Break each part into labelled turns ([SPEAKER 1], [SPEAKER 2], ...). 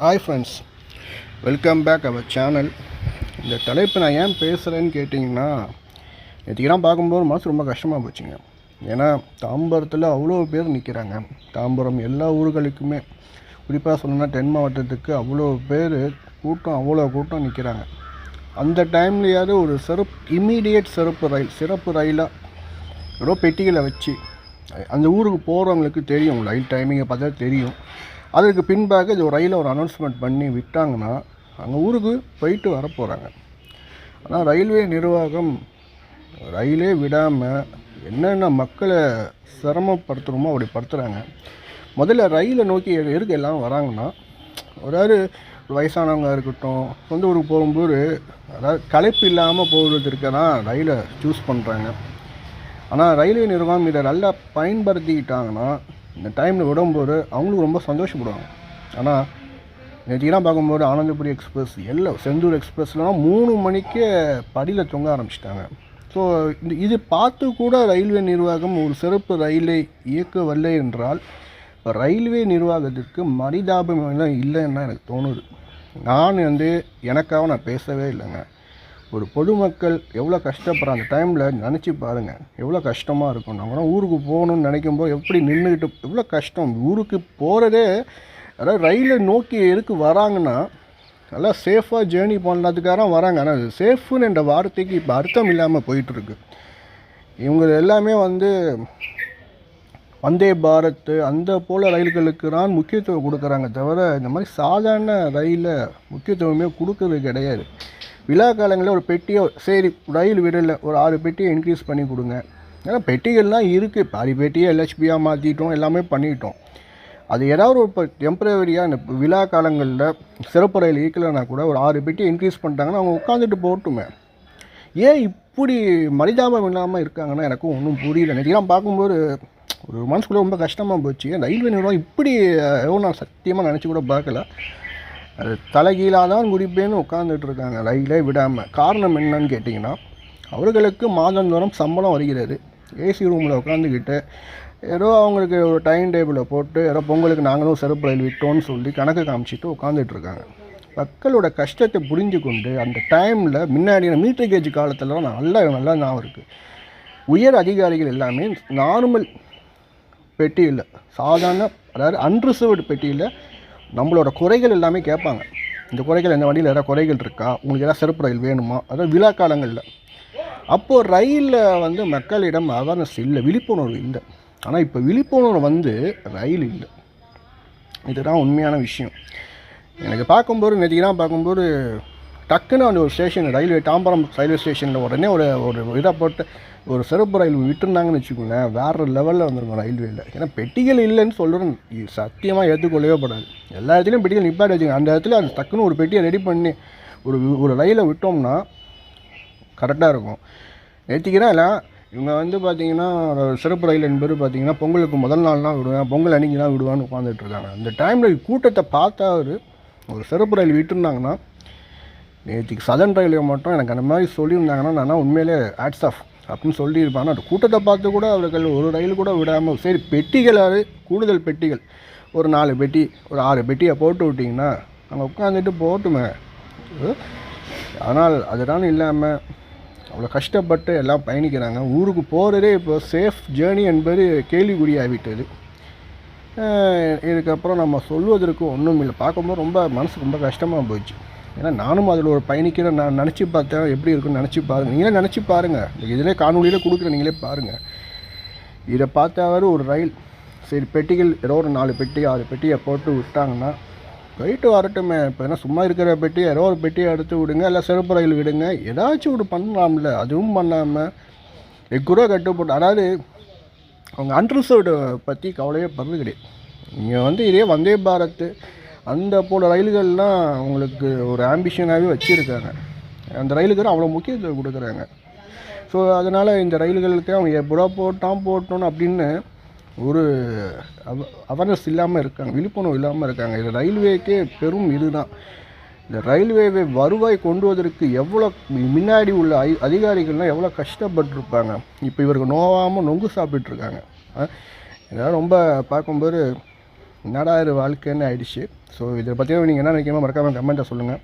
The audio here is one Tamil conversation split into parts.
[SPEAKER 1] Hi friends welcome back our channel இந்த தலைப்பு நான் ஏன் பேசுகிறேன்னு கேட்டிங்கன்னா நேற்றுக்கெல்லாம் பார்க்கும்போது மனசு ரொம்ப கஷ்டமாக போச்சுங்க. ஏன்னா தாம்பரத்தில் அவ்வளோ பேர் நிற்கிறாங்க தாம்பரம் எல்லா ஊர்களுக்குமே. குறிப்பாக சொல்லணும்னா தென் மாவட்டத்துக்கு அவ்வளோ பேர் கூட்டம் அவ்வளோ கூட்டம் நிற்கிறாங்க அந்த டைம்லையாவது ஒரு சிறப்பு இம்மீடியட் சிறப்பு ரயில் சிறப்பு ரயிலாக ஏதோ பெட்டிகளை வச்சு அந்த ஊருக்கு போகிறவங்களுக்கு தெரியும். ரயில் டைமிங்கை பார்த்தா தெரியும். அதற்கு பின்பாக இது ஒரு ரயிலை ஒரு அனௌன்ஸ்மெண்ட் பண்ணி விட்டாங்கன்னா அங்கே ஊருக்கு போயிட்டு வர போகிறாங்க ஆனால் ரயில்வே நிர்வாகம் ரயிலே விடாமல் என்னென்ன மக்களை சிரமப்படுத்துகிறோமோ அப்படி படுத்துகிறாங்க முதல்ல ரயிலை நோக்கி எ- எதுக்கு எல்லாம் வராங்கன்னா அதாவது வயசானவங்க இருக்கட்டும் சொந்த ஊருக்கு போகும்போது அதாவது களைப்பு இல்லாமல் போகிறதுக்கு தான் ரயிலை சூஸ் பண்ணுறாங்க ஆனால் ரயில்வே நிர்வாகம் இதை நல்லா பயன்படுத்திக்கிட்டாங்கன்னா இந்த டைமில் விடும்போது அவங்களுக்கு ரொம்ப சந்தோஷப்படுவாங்க. ஆனால் நேற்றுக்கெல்லாம் பார்க்கும்போது ஆனந்தபுரி எக்ஸ்பிரஸ் எல்லாம் செந்தூர் எக்ஸ்பிரஸ்லாம் மூணு மணிக்கே படியில் தொங்க ஆரம்பிச்சிட்டாங்க. ஸோ இந்த இது பார்த்து கூட ரயில்வே நிர்வாகம் ஒரு சிறப்பு ரயிலை இயக்கவில்லை என்றால் இப்போ ரயில்வே நிர்வாகத்திற்கு மரிதாபம் எல்லாம் இல்லைன்னு எனக்கு தோணுது. நான் வந்து எனக்காக நான் பேசவே இல்லைங்க. ஒரு பொதுமக்கள் எவ்வளோ கஷ்டப்படுற அந்த டைமில் நினச்சி பாருங்கள் எவ்வளோ கஷ்டமாக இருக்கும். நம்மளாம் ஊருக்கு போகணும்னு நினைக்கும்போது எப்படி நின்றுக்கிட்டு எவ்வளோ கஷ்டம். ஊருக்கு போகிறதே அதாவது ரயிலை நோக்கி எதுக்கு வராங்கன்னா நல்லா சேஃபாக ஜேர்னி பண்ணதுக்காக வராங்க. ஆனால் சேஃப்னு என்ற வார்த்தைக்கு இப்போ அர்த்தம் இல்லாமல் போயிட்டுருக்கு. இவங்க எல்லாமே வந்து வந்தே பாரத் அந்த போல் ரயில்களுக்கு தான் முக்கியத்துவம் கொடுக்குறாங்க தவிர இந்த மாதிரி சாதாரண ரயிலில் முக்கியத்துவமே கொடுக்கறது கிடையாது. விழா காலங்களில் ஒரு பெட்டியோ சரி ரயில் விடல ஒரு ஆறு பெட்டியை இன்க்ரீஸ் பண்ணி கொடுங்க. ஏன்னா பெட்டிகள்லாம் இருக்குது பாதி பெட்டியை எல்ஹெச்பியாக மாற்றிட்டோம் எல்லாமே பண்ணிட்டோம். அது ஏதாவது ஒரு இப்போ டெம்பரவரியாக இந்த விழா காலங்களில் சிறப்பு ரயில் இயக்கலைன்னா கூட ஒரு ஆறு பெட்டி இன்க்ரீஸ் பண்ணிட்டாங்கன்னா அவங்க உட்காந்துட்டு போட்டுமே ஏன் இப்படி மரிதாபம் இல்லாமல் இருக்காங்கன்னா எனக்கும் ஒன்றும் புரியல. நேற்றுலாம் பார்க்கும்போது ஒரு மனசுக்குள்ளே ரொம்ப கஷ்டமாக போச்சு. ரயில்வே நிறுவனம் இப்படி எவ்வளோ நான் சத்தியமாக நினச்சி கூட பார்க்கல. அது தலைகீழாக தான் குடிப்பேன்னு உட்காந்துட்டு இருக்காங்க ரயிலே விடாமல் காரணம் என்னன்னு கேட்டிங்கன்னா அவர்களுக்கு மாதந்தோறும் சம்பளம் வருகிறது. ஏசி ரூமில் உட்காந்துக்கிட்டு ஏதோ அவங்களுக்கு ஒரு டைம் டேபிளை போட்டு ஏதோ பொங்கலுக்கு நாங்களும் சிறப்பு ரயில் விட்டோம்னு சொல்லி கணக்கு காமிச்சிட்டு உட்காந்துட்டு இருக்காங்க மக்களோட கஷ்டத்தை புரிஞ்சு கொண்டு அந்த டைமில் முன்னாடி மீட்டர் கேஜ் காலத்திலலாம் நல்லா நல்லா ஞாபகம் இருக்குது உயர் அதிகாரிகள் எல்லாமே நார்மல் பெட்டியில் சாதாரண அதாவது அன்ரிசர்வ்டு பெட்டியில் நம்மளோட குறைகள் எல்லாமே கேட்பாங்க. இந்த குறைகள் இந்த வண்டியில் ஏதாவது குறைகள் இருக்கா? உங்களுக்கு ஏதாவது சிறப்பு ரயில் வேணுமா? அதாவது விழா காலங்களில். அப்போது ரயிலில் வந்து மக்களிடம் அவேர்னஸ் இல்லை விழிப்புணர்வு இல்லை. ஆனால் இப்போ விழிப்புணர்வு வந்து ரயில் இல்லை. இதுதான் உண்மையான விஷயம். எனக்கு பார்க்கும்போது நேற்றுக்கு பார்க்கும்போது டக்குன்னு அந்த ஒரு ஸ்டேஷன் ரயில்வே தாம்பரம் ரயில்வே ஸ்டேஷனில் உடனே ஒரு ஒரு இதாக போட்டு ஒரு சிறப்பு ரயில் விட்டுருந்தாங்கன்னு வச்சுக்கோங்களேன் வேறு லெவலில் வந்துருக்கும் ரயில்வேயில் ஏன்னா பெட்டிகள் இல்லைன்னு சொல்கிறேன் இது சத்தியமாக ஏற்றுக்கொள்ளவே படாது எல்லா இடத்துலையும் பெட்டிகள் நிப்பாட்டி வச்சுங்க அந்த இடத்துல அந்த டக்குன்னு ஒரு பெட்டியை ரெடி பண்ணி ஒரு ஒரு ரயிலை விட்டோம்னா கரெக்டாக இருக்கும். நேற்றுக்கிறேன் இல்லை இவங்க வந்து பார்த்தீங்கன்னா ஒரு சிறப்பு ரயில் என்பது பார்த்தீங்கன்னா பொங்கலுக்கு முதல் நாள்லாம் விடுவேன் பொங்கல் அன்றைக்கி தான் விடுவான்னு உட்காந்துட்டு இருக்காங்க. அந்த டைமில் கூட்டத்தை பார்த்தா ஒரு சிறப்பு ரயில் விட்டுருந்தாங்கன்னா நேற்றுக்கு சதன் ரயில்வே மட்டும் எனக்கு அந்த மாதிரி சொல்லியிருந்தாங்கன்னா நான் உண்மையிலே ஆட்ஸ் ஆஃப் அப்படின்னு சொல்லியிருப்பேன். ஆனால் அந்த கூட்டத்தை பார்த்து கூட அவர்கள் ஒரு ரயில் கூட விடாமல் சரி பெட்டிகளாவது கூடுதல் பெட்டிகள். ஒரு நாலு பெட்டி ஒரு ஆறு பெட்டியை போட்டு விட்டிங்கன்னா அங்கே உட்காந்துட்டு போட்டுமே. ஆனால் அதனால் இல்லாமல் அவ்வளோ கஷ்டப்பட்டு எல்லாம் பயணிக்கிறாங்க. ஊருக்கு போகிறதே இப்போ சேஃப் ஜேர்னி என்பது கேள்விக்குறியாகிவிட்டது. இதுக்கப்புறம் நம்ம சொல்வதற்கு ஒன்றும் இல்லை பார்க்கும்போது ரொம்ப மனசுக்கு ரொம்ப கஷ்டமாக போயிடுச்சு ஏன்னா நானும் அதில் ஒரு பயணிக்கிற நான் நினச்சி பார்த்தேன் எப்படி இருக்குன்னு நினச்சி பாருங்கள் நீங்களே நினச்சி பாருங்கள் இதிலே காணொலியில் கொடுக்குற நீங்களே பாருங்கள் இதை பார்த்தாவது ஒரு ரயில் சரி பெட்டிகள் ஏதோ ஒரு நாலு பெட்டி ஆறு பெட்டியை போட்டு விட்டாங்கன்னா போயிட்டு வரட்டுமே. இப்போ என்ன சும்மா இருக்கிற பெட்டி ஏதோ ஒரு பெட்டியை எடுத்து விடுங்க இல்லை சிறப்பு ரயில் விடுங்க. ஏதாச்சும் ஒரு பண்ணலாம்ல. அதுவும் பண்ணாமல் எக்குரோ கட்டுப்பட்டு அதாவது அவங்க அன்ரிசர்வ்டு பற்றி கவலையே படுறது கிடையாது. இங்கே வந்து இதே வந்தே பாரத் அந்த போல ரயில்கள்லாம் அவங்களுக்கு ஒரு ஆம்பிஷனாகவே வச்சுருக்காங்க. அந்த ரயிலுக்கு அவ்வளோ முக்கியத்துவம் கொடுக்குறாங்க. ஸோ அதனால் இந்த ரயில்களுக்கு அவங்க எப்படா போட்டான் போட்டோன்னு அப்படின்னு ஒரு அவ அவேர்னஸ் இல்லாமல் இருக்காங்க. விழிப்புணர்வு இல்லாமல் இருக்காங்க. இது ரயில்வேக்கே பெரும் இதுதான். இந்த ரயில்வேவை வருவாய் கொண்டு வருவதற்கு எவ்வளோ முன்னாடி உள்ள ஐ அதிகாரிகள்லாம் எவ்வளோ கஷ்டப்பட்டிருப்பாங்க. இப்போ இவருக்கு நோவாமல் நொங்கு சாப்பிட்டுருக்காங்க இதெல்லாம் ரொம்ப பார்க்கும்போது என்னடா இது வாழ்க்கைன்னு ஆயிடுச்சு. ஸோ இதை பற்றியும் நீங்கள் என்ன நினைக்காம மறக்காமல் கமெண்ட்டை சொல்லுங்கள்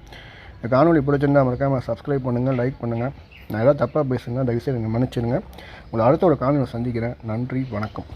[SPEAKER 1] இந்த காணொலி பிடிச்சிருந்தா மறக்காமல் சப்ஸ்கிரைப் பண்ணுங்கள் லைக் பண்ணுங்கள் நான் ஏதாவது தப்பாக பேசுங்க தயவுசெய்து நீங்கள் மன்னிச்சிருங்க உங்களை அடுத்த ஒரு காணொலியை சந்திக்கிறேன். நன்றி வணக்கம்.